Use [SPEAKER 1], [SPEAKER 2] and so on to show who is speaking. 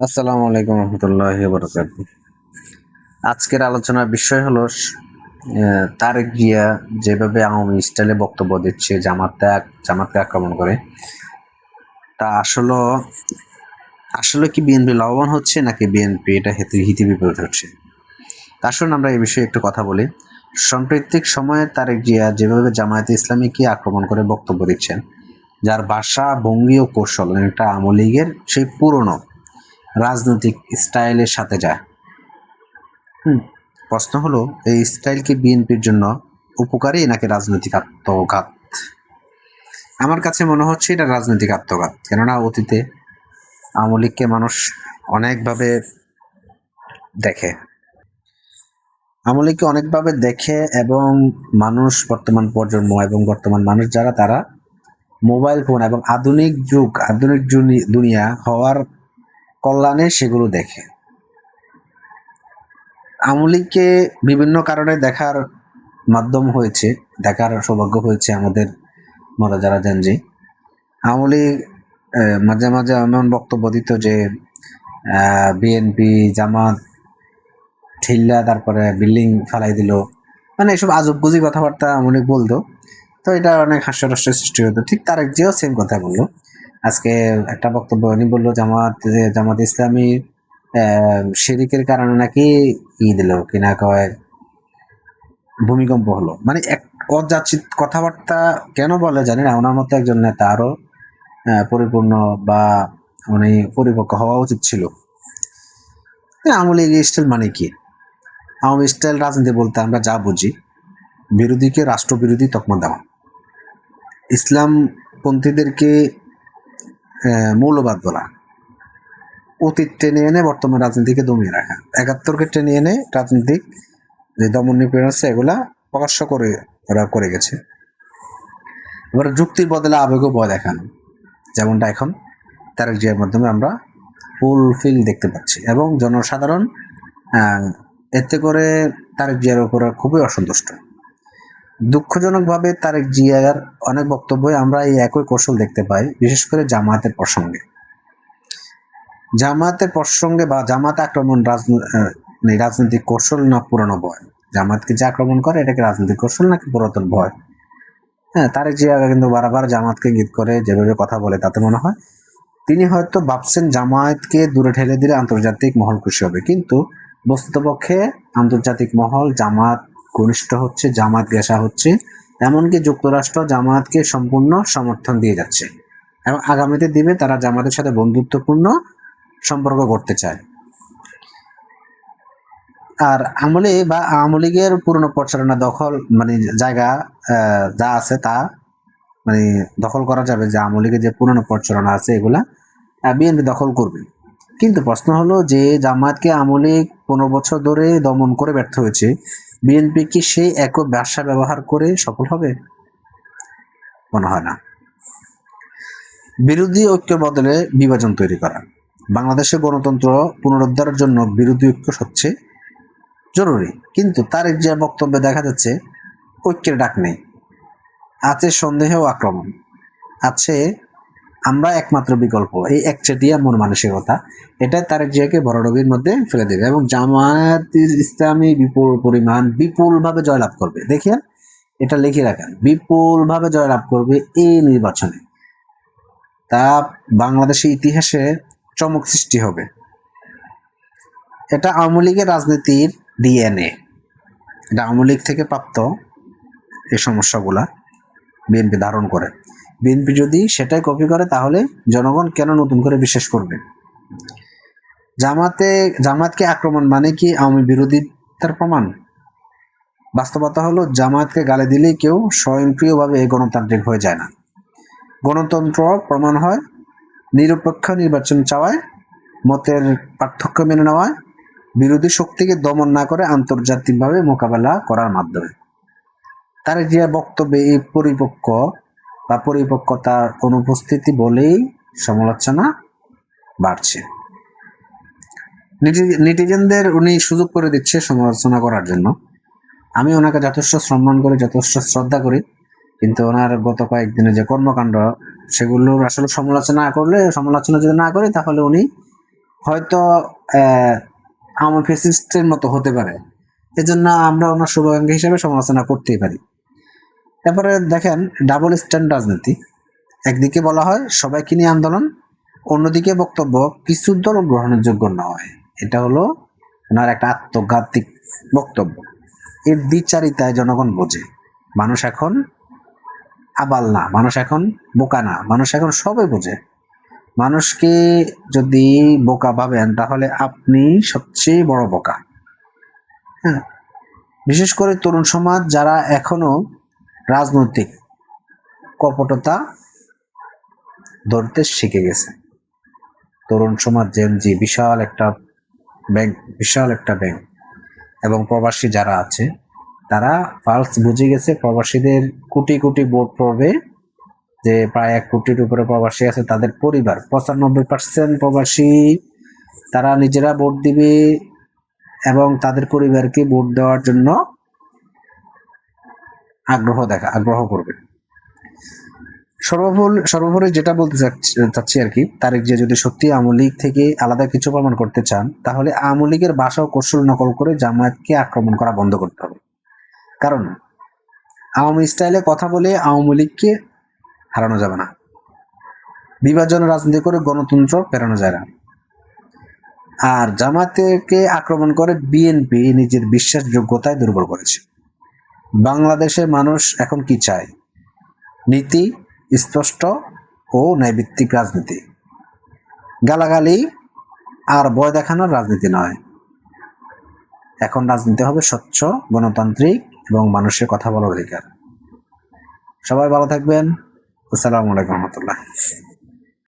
[SPEAKER 1] আসসালামু আলাইকুম রহমতুল্লাহ বরকাত আজকের আলোচনার বিষয় হলো তারেক জিয়া যেভাবে আওয়ামী স্টাইলে বক্তব্য দিচ্ছে, জামাতে জামাতকে আক্রমণ করে, তা আসলে আসলে কি বিএনপি লাভবান হচ্ছে নাকি বিএনপি এটা হেতু হিতে বিপরীত হচ্ছে? আসুন আমরা এই বিষয়ে একটু কথা বলি। সাম্প্রতিক সময়ে তারেক জিয়া যেভাবে জামায়াতে ইসলামীকে আক্রমণ করে বক্তব্য দিচ্ছেন যার ভাষা, ভঙ্গি ও কৌশল একটা আওয়ামী লীগের সেই পুরনো রাজনৈতিক স্টাইলের সাথে যায়। হুম, প্রশ্ন হলো, এই স্টাইল কি বিএনপির জন্য উপকারী নাকি রাজনৈতিক আত্মঘাত? আমার কাছে মনে হচ্ছে এটা রাজনৈতিক আত্মঘাত। কেননা অতীতে আওয়ামী লীগকে মানুষ অনেকভাবে দেখে। আওয়ামী লীগকে অনেকভাবে দেখে এবং মানুষ বর্তমান প্রজন্ম এবং বর্তমান মানুষ যারা, তারা মোবাইল ফোন এবং আধুনিক যুগ আধুনিক দুনিয়া হওয়ার কল্যাণে সেগুলো দেখে। আওয়ামী লীগকে বিভিন্ন কারণে দেখার মাধ্যম হয়েছে দেখার সৌভাগ্য হয়েছে আমাদের মরা যারা আওয়ামী লীগ আহ, মাঝে মাঝে এমন বক্তব্য দিত যে বিএনপি জামাত ঠিল্লা তারপরে বিল্ডিং ফালাই দিল। মানে এসব আজব গুজি কথাবার্তা আওয়ামী লীগ বলতো। তো এটা অনেক হাস্যরস্যের সৃষ্টি হতো। ঠিক তার একজিও সেম কথা বলল। আজকে একটা বক্তব্য উনি বলল, জামাত জামাত ইসলামী শিরিকের কারণে নাকি ই দিল কিনা কয় ভূমিকম্প হলো। মানে এক অযাচিত কথাবার্তা কেন বলে জানি না, ওনার মতো একজন নেতা আরও পরিপূর্ণ বা উনি পরিপক্ক হওয়া উচিত ছিল। আওয়ামী লীগ স্টাইল মানে কি? আওয়ামী স্টাইল রাজনীতি বলতে আমরা যা বুঝি, বিরোধীকে রাষ্ট্রবিরোধী তকমা দেওয়া। ইসলাম পন্থীদেরকে মৌলবাদ বলা। অতীত টেনে এনে বর্তমান রাজনীতিকে দমিয়ে রাখা। একাত্তরকে টেনে এনে রাজনৈতিক যে দমন নিপীড়ন আছে, এগুলা প্রকাশ্য করে ওরা করে গেছে। এবার যুক্তির বদলে আবেগও ভয় দেখানো। যেমনটা এখন তারেক জিয়ার মাধ্যমে আমরা ফুলফিল দেখতে পাচ্ছি এবং জনসাধারণ এতে করে তারেক জিয়ার উপর খুবই অসন্তুষ্ট। দুঃখজনকভাবে তারেক জিয়ার অনেক বক্তব্যে আমরা এই একই কৌশল দেখতে পাই, বিশেষ করে জামায়াতের প্রসঙ্গে। জামায়াতের প্রসঙ্গে বা জামাত আক্রমণ রাজনৈতিক কৌশল না পুরনো ভয়। জামাতকে যে আক্রমণ করে এটাকে রাজনৈতিক কৌশল নাকি পুরাতন ভয়? হ্যাঁ তারেক জিয়া কিন্তু বারবার জামাতকে গীত করে যেভাবে কথা বলে তাতে মনে হয়, তিনি হয়তো ভাবছেন জামায়াতকে দূরে ঠেলে দিলে আন্তর্জাতিক মহল খুশি হবে। কিন্তু বস্তুতপক্ষে আন্তর্জাতিক মহল জামাত ঘনিষ্ঠ হচ্ছে জামাত গেসা হচ্ছে, এমনকি যুক্তরাষ্ট্র জামাতকে সম্পূর্ণ সমর্থন দিয়ে যাচ্ছে। এবং আগামীতে দিবে তারা জামাতের সাথে বন্ধুত্বপূর্ণ সম্পর্ক করতে চায়। আর আমলে বা আওয়ামী লীগের পুরনো প্রচারণা দখল মানে জায়গা যা আছে তা মানে দখল করা যাবে যে আওয়ামী লীগের যে পুরনো প্রচারণা আছে এগুলা বিএনপি দখল করবে। কিন্তু প্রশ্ন হলো যে জামায়াতকে আওয়ামী লীগ পনেরো বছর ধরে দমন করে ব্যর্থ হয়েছে বিএনপি কি সেই একই ব্যবসা ব্যবহার করে সফল হবে? মনে হয় না। বিরোধী ঐক্যের বদলে বিভাজন তৈরি করা। বাংলাদেশে গণতন্ত্র পুনরুদ্ধারের জন্য বিরোধী ঐক্য সবচেয়ে জরুরি। কিন্তু তার যে বক্তব্যে দেখা যাচ্ছে, ঐক্যের ডাক নেই। আছে সন্দেহ আক্রমণ। আছে আমরা একমাত্র বিকল্প, এই একচেটিয়া মন মানসিকতা। এটা তারেক জিয়াকে বড় রোগীর মধ্যে ফেলে দেবে এবং জামায়াত ইসলামী বিপুল পরিমাণ বিপুলভাবে জয়লাভ করবে। দেখেন, এটা লিখে রাখেন, বিপুলভাবে জয়লাভ করবে এই নির্বাচনে। তা বাংলাদেশের ইতিহাসে চমক সৃষ্টি হবে। এটা আওয়ামী লীগের রাজনীতির ডিএনএ। এটা আওয়ামী লীগ থেকে প্রাপ্ত এই সমস্যাগুলা বিএনপি ধারণ করে। বিএনপি যদি সেটাই কপি করে, তাহলে জনগণ কেন নতুন করে বিশ্বাস করবে? জামাতে, জামাতকে আক্রমণ মানে কি আওয়ামী বিরোধিতার প্রমাণ? বাস্তবতা হলো, জামাতকে গালে দিলেই কেউ স্বয়ংক্রিয়ভাবে গণতান্ত্রিক হয়ে যায় না। গণতন্ত্র প্রমাণ হয়, নিরপেক্ষ নির্বাচন চাওয়ায়, মতের পার্থক্য মেনে নেওয়ায়, বিরোধী শক্তিকে দমন না করে আন্তর্জাতিকভাবে মোকাবেলা করার মাধ্যমে। তার যে বক্তব্যে এই পরিপক্ক বা পরিপক্কতার অনুপস্থিতি বলেই সমালোচনা বাড়ছে। নেটি- নেটিজেনদের উনি সুযোগ করে দিচ্ছে সমালোচনা করার জন্য। আমি ওনাকে যথেষ্ট সম্মান করি, যথেষ্ট শ্রদ্ধা করি, কিন্তু ওনার গত কয়েকদিনের যে কর্মকাণ্ড, সেগুলোর আসলে সমালোচনা করলে, সমালোচনা যদি না করি, তাহলে উনি হয়তো আমার ফেসিস্টের মতো হতে পারে। এজন্য আমরা ওনার শুভাকাঙ্ক্ষী হিসেবে সমালোচনা করতেই পারি। তারপরে দেখেন ডাবল স্ট্যান্ড রাজনীতি। একদিকে বলা হয় সবাইকে নিয়ে আন্দোলন, অন্যদিকে বক্তব্য কিছু দল গ্রহণের যোগ্য নয়। এটা হলো ওনার একটা আত্মঘাতিক বক্তব্য। এর দ্বিচারিতায় জনগণ বোঝে, মানুষ এখন আবাল না, মানুষ এখন বোকা না, মানুষ এখন সবে বোঝে। মানুষকে যদি বোকা ভাবেন, তাহলে আপনি সবচেয়ে বড় বোকা। হ্যাঁ বিশেষ করে তরুণ সমাজ যারা এখনও রাজনৈতিক কপটতা ধরতে শিখে গেছে। তরুণ সমাজ জেনজি বিশাল একটা ব্যাংক বিশাল একটা ব্যাংক এবং প্রবাসী যারা আছে, তারা ফার্স্ট বুঝে গেছে প্রবাসীদের কোটি কোটি ভোট পড়বে, যে প্রায় এক কোটির উপরে প্রবাসী আছে, তাদের পরিবার। পঁচানব্বই পার্সেন্ট প্রবাসী, তারা নিজেরা ভোট দিবে এবং তাদের পরিবারকে ভোট দেওয়ার জন্য আগ্রহ দেখা, আগ্রহ করবে। সর্বোপরি সর্বোপরি যেটা বলতে চাচ্ছি- আর কি, তারেক যে যদি সত্যি আওয়ামী লীগ থেকে আলাদা কিছু প্রমাণ করতে চান, তাহলে আওয়ামী লীগের ভাষা ও কৌশল নকল করে জামায়াতকে আক্রমণ করা বন্ধ করতে হবে। কারণ, আওয়ামী স্টাইলে কথা বলে আওয়ামী লীগকে হারানো যাবে না। বিভাজন রাজনীতি করে গণতন্ত্র পেরানো যায় না। আর জামায়াতকে আক্রমণ করে বিএনপি নিজের বিশ্বাসযোগ্যতায় দুর্বল করেছে। বাংলাদেশের মানুষ এখন কি চায়? নীতি, স্পষ্ট ও ন্যায়ভিত্তিক রাজনীতি। গালাগালি আর ভয় দেখানোর রাজনীতি নয়। এখন রাজনীতি হবে স্বচ্ছ, গণতান্ত্রিক এবং মানুষের কথা বলার অধিকার। সবাই ভালো থাকবেন। আসসালামু আলাইকুম রহমতুল্লাহ।